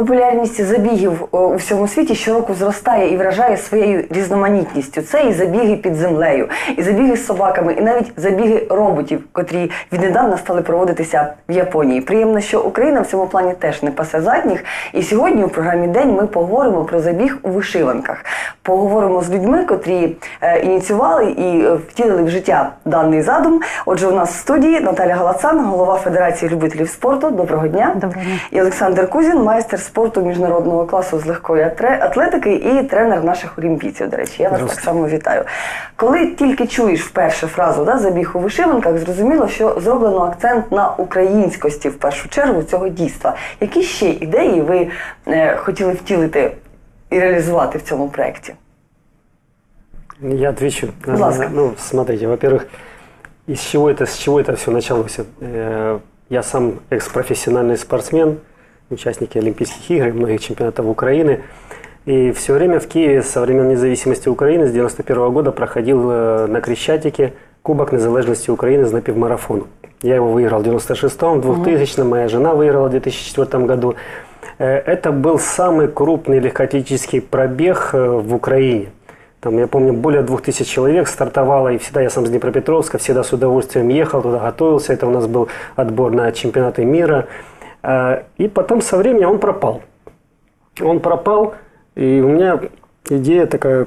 Популярність забігів е, у всьому світі щороку зростає і вражає своєю різноманітністю. Це і забіги під землею, і забіги з собаками, і навіть забіги роботів, котрі віднедавна стали проводитися в Японії. Приємно, що Україна в цьому плані теж не пасе задніх. І сьогодні у програмі День ми поговоримо про забіг у вишиванках. Поговоримо з людьми, котрі е, ініціювали і е, втілили в життя даний задум. Отже, у нас в студії Наталя Галацан, голова Федерації любителів спорту. Доброго дня. Доброго дня. І Олександр Кузін, майстер спорту міжнародного класу з легкої атре- атлетики і тренер наших олімпійців. До речі, я вас так само вітаю. Коли тільки чуєш вперше фразу да, забіг у вишиванках, зрозуміло, що зроблено акцент на українськості в першу чергу цього дійства. Які ще ідеї ви е, хотіли втілити і реалізувати в цьому проєкті? Я отвечу. Пожалуйста. Ну, смотрите, во-первых, из чего это, с чего это все началось? Э, Я сам экс-профессиональный спортсмен, участник Олимпийских игр, и многих чемпионатов Украины. И все время в Киеве со времен независимости Украины с 91 года проходил э, на Крещатике Кубок незалежности Украины с напівмарафону. Я его выиграл в 96-м, в 2000-м, моя жена выиграла в 2004 году. Э, Это был самый крупный легкоатлетический пробег э, в Украине. Там, я помню, более 2000 человек стартовало, и всегда я сам с Днепропетровска, всегда с удовольствием ехал туда, готовился. Это у нас был отбор на чемпионаты мира. Э, И потом со временем он пропал. Он пропал, и у меня идея такая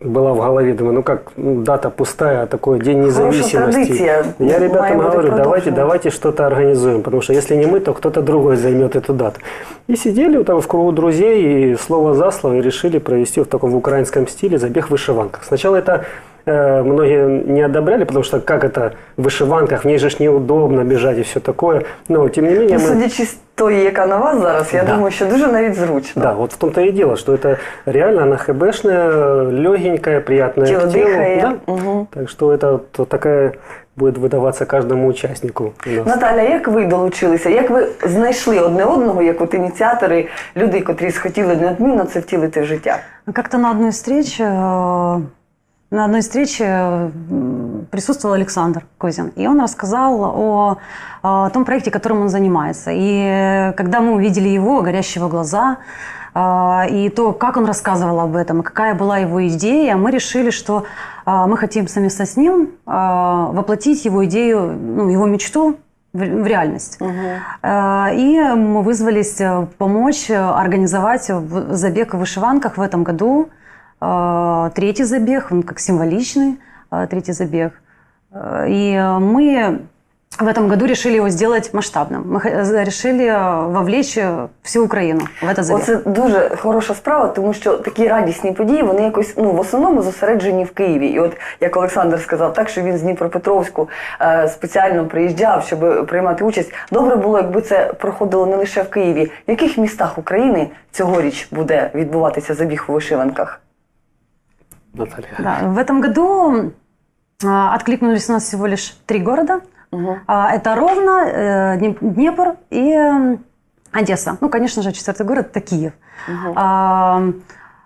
была в голове, думаю, ну как, ну, дата пустая, а такой день независимости. традиция. Я ребятам говорю, давайте, давайте что-то организуем, потому что если не мы, то кто-то другой займет эту дату. И сидели так в кругу друзей, и слово за слово, и решили провести в таком украинском стиле забег в вышиванках. Сначала это э, многие не одобряли, потому что как это в вышиванках, в ней же ж неудобно бежать и все такое. Но тем не менее Ну, мы... судячи з тої, яка на вас зараз, я Да. думаю, що дуже навіть зручно. Да, вот в том-то и дело, что это реально она хэбэшная, легенькая, приятная Тело к телу. дыхает. Да? Мгм. Так что это то такая будет выдаваться каждому участнику. у нас. Наталя, як ви долучилися? Як ви знайшли одне одного, як от ініціатори, люди, котрі схотіли неодмінно це втілити в життя? Как-то на одной встрече, э, на одной встрече присутствовал Александр Козин, и он рассказал о, о том проекте, которым он занимается. И когда мы увидели его, горящего глаза, э, и то, как он рассказывал об этом, и какая была его идея, мы решили, что э, мы хотим совместно с ним э, воплотить его идею, ну, его мечту в реальность. Э, И мы вызвались э, помочь э, организовать забег в вышиванках в этом году. Э, Третий забег, он как символичный э, третий забег. Э, И э, мы в этом году решили его сделать масштабным. Мы х- решили э, вовлечь э, всю Украину в этот забег. Оце дуже хороша справа, тому що такі радісні події вони якось ну в основному зосереджені в Києві. І от як Олександр сказав, так що він з Дніпропетровську е, спеціально приїжджав, щоб приймати участь. Добре було, якби це проходило не лише в Києві. В яких містах України цьогоріч буде відбуватися забіг у вишиванках? Наталья. Да, в этом году э, откликнулись у нас всего лишь три города. А, Это Ровно, э, Днеп- Днепр и Одесса. Ну, конечно же, четвертый город – это Киев. А,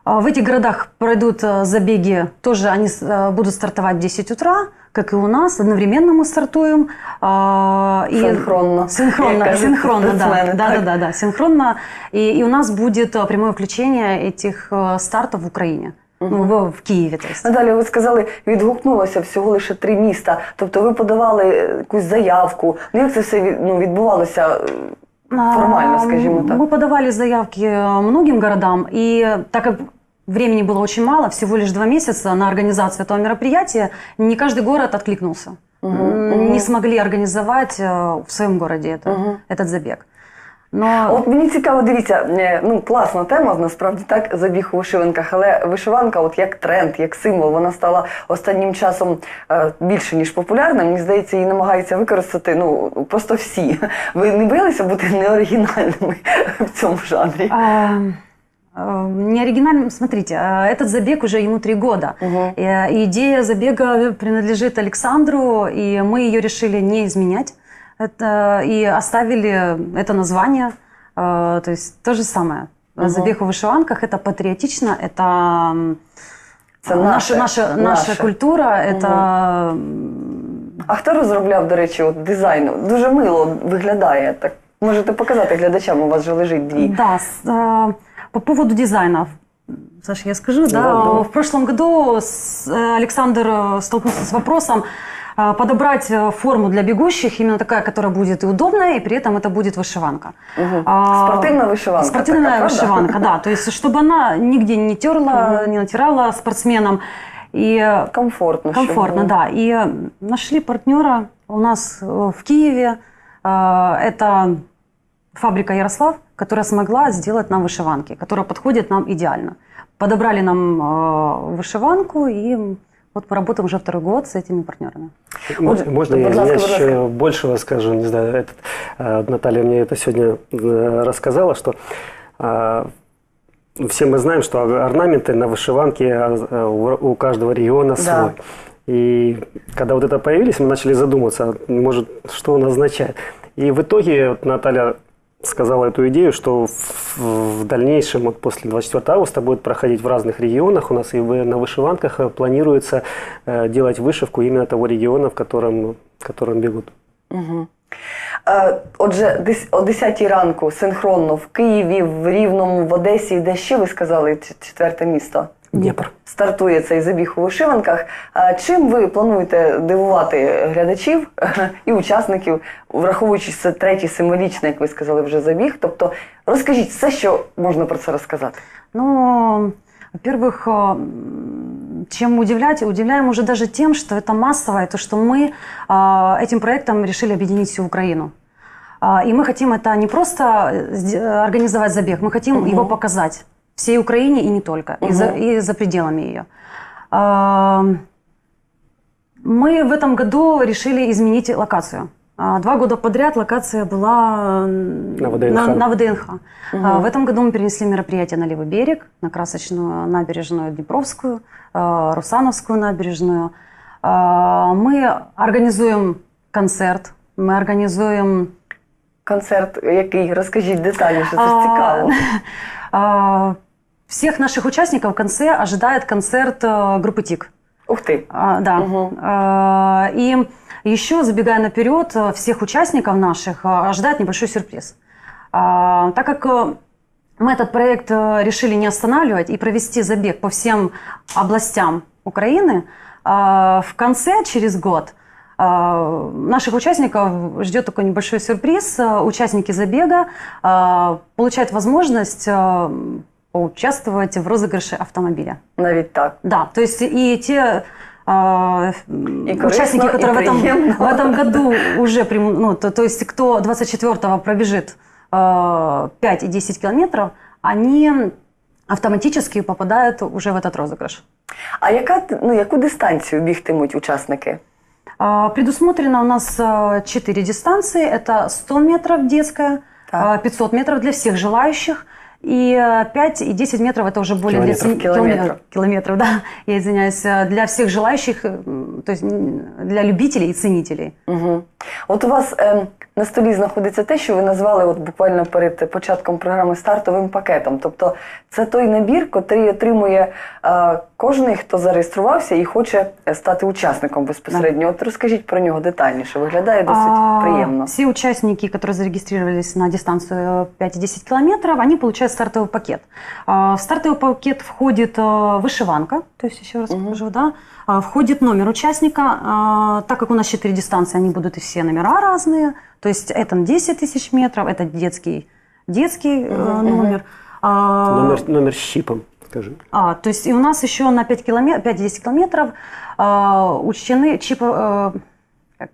а В этих городах пройдут э, забеги, тоже они э, будут стартовать в 10 утра, как и у нас, одновременно мы стартуем. А, и- Синхронно. Синхронно, кажуть синхронно, да, да, да, да, да, синхронно. И, и у нас будет прямое включение этих стартов в Украине, ну, в, в Киеве, то есть. Надалі ви сказали, відгукнулося всього лише три міста. Тобто ви подавали е, якусь заявку. Ну як це все від- ну, відбувалося е, формально, А, скажімо так? Мы подавали заявки э, многим городам, и так как времени было очень мало, всего лишь два месяца на организацию этого мероприятия, не каждый город откликнулся. М, Не смогли организовать э, в своем городе это, этот забег. Но От мені цікаво, дивіться, е, ну класна тема, насправді так, забіг у вишиванках, але вишиванка, от як тренд, як символ, вона стала останнім часом е, більше ніж популярна. Мені здається, її намагаються використати ну просто всі. Ви не боялися бути неоригінальними в цьому жанрі? А, э, Не оригинальным, смотрите, э, этот забег уже ему три года. Э, и Идея забега принадлежит Александру, и мы ее решили не изменять. Это, и оставили это название, э, то есть то же самое. Забег в вышиванках – это патриотично, это м, Це наша, наше, наша, наша наше. культура, это м, А хто розробляв, до речі, от дизайн? Дуже мило виглядає так. Можете показати глядачам, у вас же лежить дві. Да, с- э, по поводу дизайнов. Саша, я скажу, да, Да, да. в прошлом году с- э, Александр э, столкнулся с вопросом э, подобрать э, форму для бегущих, именно такая, которая будет и удобная, и при этом это будет вышиванка. Мгм. А, Спортивна вишиванка. Спортивная така, правда? вышиванка, да. То есть, чтобы она нигде не терла, не натирала спортсменам. И Комфортно. комфортно, да. И нашли партнера у нас э, в Киеве. Э, Это фабрика Ярослав, которая смогла сделать нам вышиванки, которая подходит нам идеально. Подобрали нам э, вышиванку, и вот мы работаем уже второй год с этими партнерами. Можно, можно я, я еще большего скажу, не знаю, этот, э, Наталья мне это сегодня э, рассказала, что э, все мы знаем, что орнаменты на вышиванке э, у у каждого региона Да. свой. И когда вот это появились, мы начали задумываться, может, что он означает. И в итоге вот Наталья сказала эту идею, что в, в дальнейшем, вот после 24 августа, будет проходить в разных регионах. У нас и в- на вышиванках э, планируется э, делать вышивку именно того региона, в котором, в котором бегут. Е, Отже, десь о 10 ранку синхронно в Києві, в Рівному, в Одесі, де ще ви сказали ч- четверте місто. Дніпр. Стартує цей забіг у вишиванках. Е, Чим ви плануєте дивувати глядачів і учасників, враховуючи що це третій символічний, як ви сказали, вже забіг? Тобто розкажіть все, що можна про це розказати. Ну, во-первых, э, м, чем удивлять? Удивляем уже даже тем, что это массовое, то, что мы э, этим проектом решили объединить всю Украину. А, И мы хотим это не просто э, сде- организовать забег, мы хотим Мгм. его показать всей Украине и не только, и, за, Мгм. и за пределами ее. А, Мы в этом году решили изменить локацию. А, Два года подряд локация была м, На ВДНХ. на- на ВДНХ. А, Мгм. В этом году мы перенесли мероприятие на Левый берег, на Красочную набережную Днепровскую, э, Русановскую набережную. А, Мы организуем концерт, мы организуем Концерт, який розкажіть детальніше, це ж а, цікаво. а, Всех наших участников в конце ожидает концерт э, группы ТИК. Ух ти. А, Да. А, И еще, забегая наперед, э, всех участников наших э, ожидает небольшой сюрприз. А, Так как мы этот проект решили не останавливать и провести забег по всем областям Украины, в конце, через год, наших участников ждет такой небольшой сюрприз. Э, Участники забега а, получают возможность э, поучаствовать в розыгрыше автомобиля. Навіть так. Да, то есть и те а, И корисно, участники, и которые в этом, приемно. в этом году уже, прим- ну, то, то есть кто 24-го пробежит а, 5 и 10 километров, они автоматически попадают уже в этот розыгрыш. А яка ну яку дистанцію бігтимуть учасники? а, Предусмотрено у нас 4 дистанции. Это 100 метров детская, Так. а, 500 метров для всех желающих. И э, 5 и 10 метров это уже более для Километров. семи- Километров. километров, да, я извиняюсь, э, для всех желающих, то есть для любителей и ценителей. Угу. От у вас е, на столі знаходиться те, що ви назвали от буквально перед початком програми стартовим пакетом. Тобто це той набір, який отримує е, кожен, хто зареєструвався і хоче е, стати учасником безпосередньо. От розкажіть про нього детальніше. Виглядає досить А, приємно. Все участники, которые зарегистрировались на дистанцию 5 и 10 километров, они получают стартовый пакет. А, В стартовый пакет входит э, вышиванка, то есть еще раз Мгм. покажу, да, А, входит номер участника, а, так как у нас 4 дистанции, они будут и все номера разные, то есть это на 10 тысяч метров, это детский, детский мгм. номер. А, Номер, номер с чипом, скажи. а, то есть и у нас еще на 5 километров, 5-10 километров а, учтены чипы, как?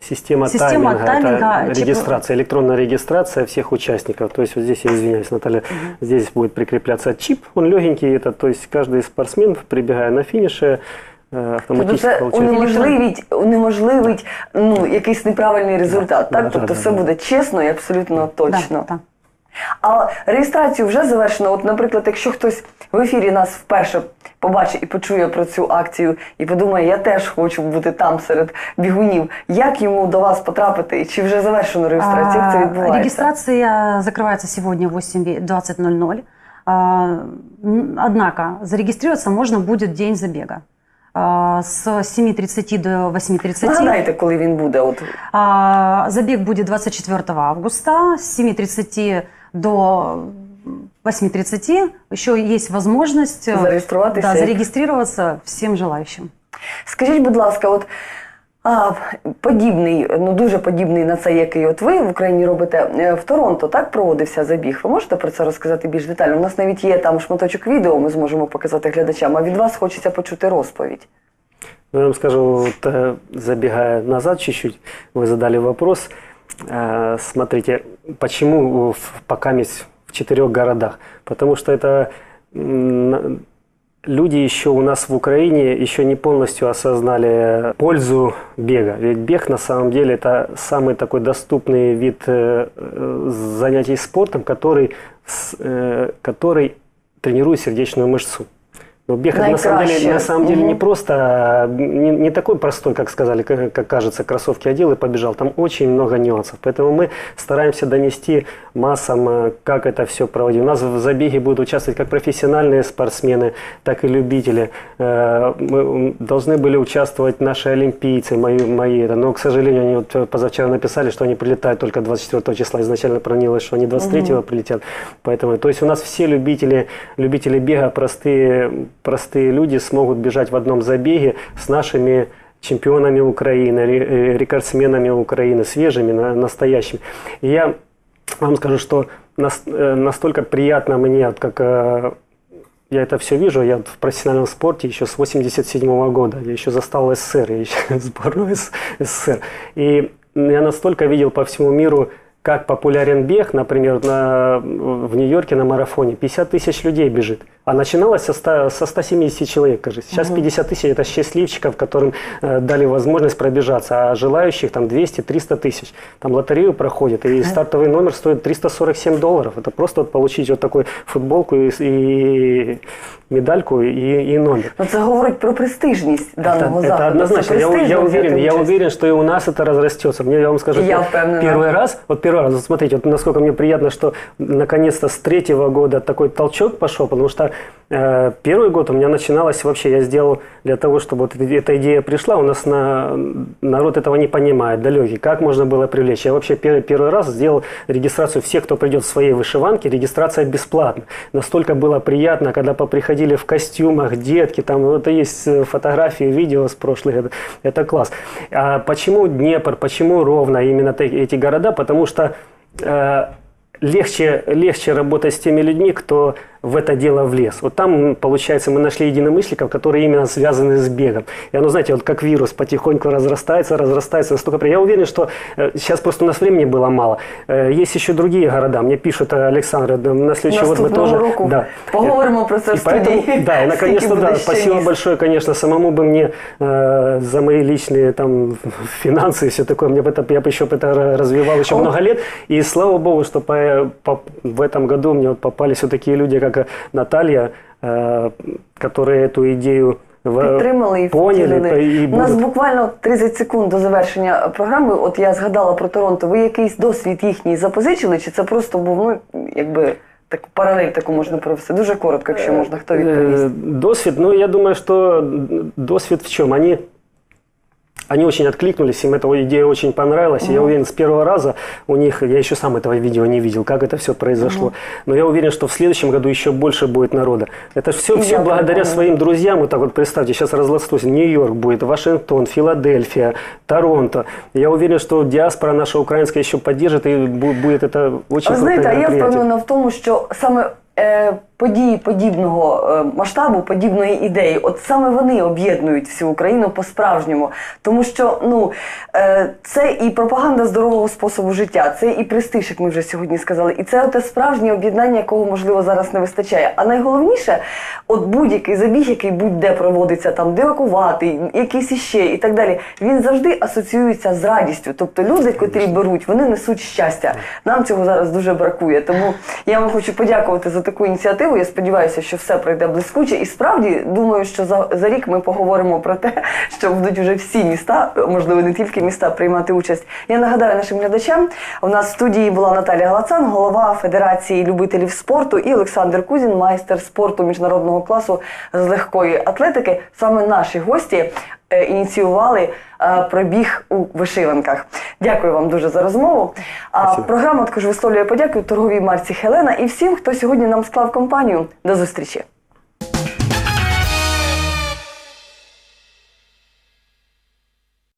Система, Система тайминга, тайминга, это типа- регистрация, электронная регистрация всех участников. То есть вот здесь, я извиняюсь, Наталья, здесь будет прикрепляться чип, он легенький, это, то есть каждый спортсмен, прибегая на финише, э, Тобто це унеможливить, унеможливить ну, якийсь неправильний результат. Да, так? да, тобто да, все да. буде чесно і абсолютно точно. Да, да. А реєстрацію вже завершено. От, наприклад, якщо хтось в ефірі нас вперше побачить і почує про цю акцію і подумає, я теж хочу бути там серед бігунів. Як йому до вас потрапити? І чи вже завершено реєстрація? Як це відбувається? Регистрация закрывается сегодня в 8.20.00. А, м, Однако зарегистрироваться можно будет в день забега. а, с 7.30 до 8.30. Нагадайте, коли він буде. От А, Забег будет 24 августа с 7.30 до 8.30. Еще есть возможность э, Зареєструватися да, як- зарегистрироваться всем желающим. Скажіть, будь ласка, от а, подібний, ну дуже подібний на цей, який от ви в Україні робите е, в Торонто, так проводився забіг. Ви можете про це розказати більш детально? У нас навіть є там шматочок відео, ми зможемо показати глядачам. А від вас хочеться почути розповідь. Ну, я вам скажу, вот, э, забегая назад чуть-чуть, вы задали вопрос. Э, Смотрите, почему в- пока есть в четырех городах? Потому что это м, на- люди еще у нас в Украине еще не полностью осознали пользу бега. Ведь бег на самом деле это самый такой доступный вид э, занятий спортом, который, э, который тренирует сердечную мышцу. Но бег на самом деле, на самом деле не просто, а, не, не такой простой, как сказали, как, как кажется, кроссовки одел и побежал. Там очень много нюансов. Поэтому мы стараемся донести массам, э, как это все проводить. У нас в забеге будут участвовать как профессиональные спортсмены, так и любители. Э, Мы должны были участвовать наши олимпийцы, мои, мои это. но, к сожалению, они вот позавчера написали, что они прилетают только 24 числа. Изначально пронилось, что они 23 прилетят. Поэтому, то есть у нас все любители, любители бега, простые, простые люди смогут бежать в одном забеге с нашими чемпионами Украины, э, рекордсменами Украины, свежими, на- настоящими. И я вам скажу, что э, настолько приятно мне, как э, я это все вижу, я в профессиональном спорте еще с 87 года, я еще застал СССР, я еще сборную СССР. И я настолько видел по всему миру, как популярен бег, например, на, в Нью-Йорке на марафоне 50 тысяч людей бежит. А начиналось со, 100 со 170 человек, кажется. Сейчас 50 тысяч – это счастливчиков, которым э, дали возможность пробежаться, а желающих там 200-300 тысяч. Там лотерею проходит, и стартовый номер стоит 347 долларов. Это просто вот получить вот такую футболку и, и медальку и, и номер. Ну це говорить про престижність даного это, заходу. это однозначно. Я, я уверен, я уверен, что и у нас это разрастется. Мне, я вам скажу, я первый раз, вот раз, смотрите, вот насколько мне приятно, что наконец-то с третьего года такой толчок пошел, потому что первый год у меня начиналось вообще, я сделал для того, чтобы вот эта, идея пришла, у нас на, народ этого не понимает, далекий, как можно было привлечь. Я вообще первый, первый раз сделал регистрацию всех, кто придет в своей вышиванке, регистрация бесплатна. Настолько было приятно, когда поприходили в костюмах детки, там вот есть э, фотографии, видео с прошлых, это, это класс. А почему Днепр, почему Ровно именно эти города? Потому что э, легче, легче работать с теми людьми, кто в это дело влез. Вот там, м, получается, мы нашли единомышленников, которые именно связаны с бегом. И оно, знаете, вот как вирус потихоньку разрастается, разрастается настолько. при- Я уверен, что э, сейчас просто у нас времени было мало. Э, есть еще другие города. Мне пишут, э, Александр, да, на следующий год мы Наступного тоже... року Да. поговоримо про це И в студії. поэтому, да, и наконец-то, Скільки да, буде ще спасибо місць. большое, конечно, самому бы мне э, за мои личные там финансы и все такое, мне бы это, я бы еще бы это развивал еще О. много лет, и слава богу, что по, по- в этом году мне вот попались вот такие люди, как э, Наталья, э, которые эту идею в- Підтримали і поняли втілили. и У нас будут. буквально 30 секунд до завершення програми. От я згадала про Торонто. Ви якийсь досвід їхній запозичили, чи це просто був ну якби так паралель таку можна провести? Дуже коротко, якщо можна, хто відповість. Э, Досвід, ну я думаю, что досвід в чем? Они, они очень откликнулись, им эта идея очень понравилась. И я уверен, с первого раза у них, я еще сам этого видео не видел, как это все произошло. Но я уверен, что в следующем году еще больше будет народа. Это все, все я благодаря своим друзьям. Вот так вот представьте, сейчас разластусь. Нью-Йорк будет, Вашингтон, Филадельфия, Торонто. Я уверен, что диаспора наша украинская еще поддержит, и бу- будет это очень Ви знаєте, а я впевнена в тому, що саме е, події подібного е, масштабу, подібної ідеї, от саме вони об'єднують всю Україну по-справжньому. Тому що ну, е, це і пропаганда здорового способу життя, це і престиж, як ми вже сьогодні сказали, і це те справжнє об'єднання, якого можливо зараз не вистачає. А найголовніше, от будь-який забіг, який будь-де проводиться, там дивакувати, якийсь іще і так далі, він завжди асоціюється з радістю. Тобто люди, котрі беруть, вони несуть щастя. Нам цього зараз дуже бракує. Тому я вам хочу подякувати за таку ініціативу. Красиво. Я сподіваюся, що все пройде блискуче. І справді думаю, що за, за рік ми поговоримо про те, що будуть вже всі міста, можливо, не тільки міста, приймати участь. Я нагадаю нашим глядачам. У нас в студії була Наталія Галацан, голова Федерації любителів спорту, і Олександр Кузін, майстер спорту міжнародного класу з легкої атлетики. Саме наші гості ініціювали е, пробіг у вишиванках. Дякую вам дуже за розмову. А програма також висловлює подяку торговій марці Хелена і всім, хто сьогодні нам склав компанію. До зустрічі.